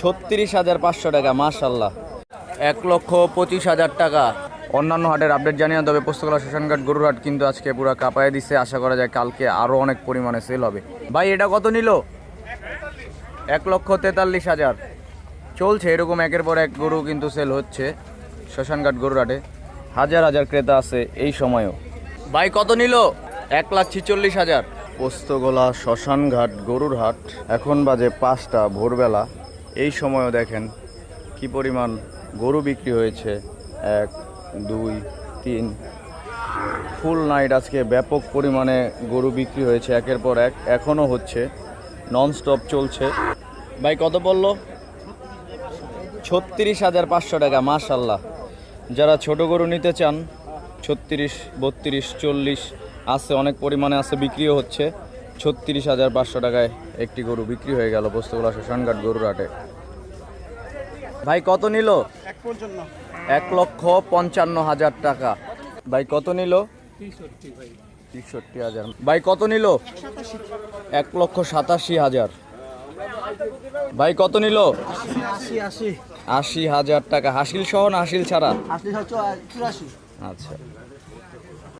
ছত্রিশ হাজার পাঁচশো টাকা মাশাল্লাহ এক লক্ষ পঁচিশ হাজার টাকা। অন্যান্য হাটের আপডেট জানিয়ে তবে পুস্তকলা শ্মশানঘাট গরুর হাট কিন্তু আজকে পুরো কাঁপায় দিছে। আশা করা যায় কালকে আরও অনেক পরিমাণে সেল হবে। ভাই, এটা কত নিল? এক লক্ষ তেতাল্লিশ হাজার। চলছে, এরকম একের পর এক গরু কিন্তু সেল হচ্ছে শ্মশানঘাট গরুর হাটে। হাজার হাজার ক্রেতা আছে এই সময়ও। ভাই, কত নিল? এক লাখ ছিচল্লিশ হাজার। পোস্তগোলা শ্মশানঘাট গরুর হাট। এখন বাজে পাঁচটা, ভোরবেলা। এই সময়ও দেখেন কি পরিমাণ গরু বিক্রি হয়েছে। এক, দুই, তিন। ফুল নাইট আজকে ব্যাপক পরিমাণে গরু বিক্রি হয়েছে একের পর এক। এখনও হচ্ছে ননস্টপ চলছে। ভাই, কত বলল ছত্রিশ হাজার পাঁচশো টাকা মাশাল্লাহ যারা ছোট গরু নিতে চান, ছত্রিশ, বত্রিশ, চল্লিশ, আছে, অনেক পরিমাণে আছে, বিক্রিও হচ্ছে। ছত্রিশ হাজার পাঁচশো টাকায় একটি গরু বিক্রি হয়ে গেল বস্তুগুলা শ্মশানঘাট গরুর হাটে। ভাই কত নিল? এক লক্ষ পঞ্চান্ন হাজার টাকা। ভাই কত নিল? তেষট্টি হাজার। ভাই কত নিল? এক লক্ষ সাতাশি হাজার। ভাই কত নিল? আশি হাজার টাকা। হাসিল সহ না হাসিল ছাড়া? আচ্ছা।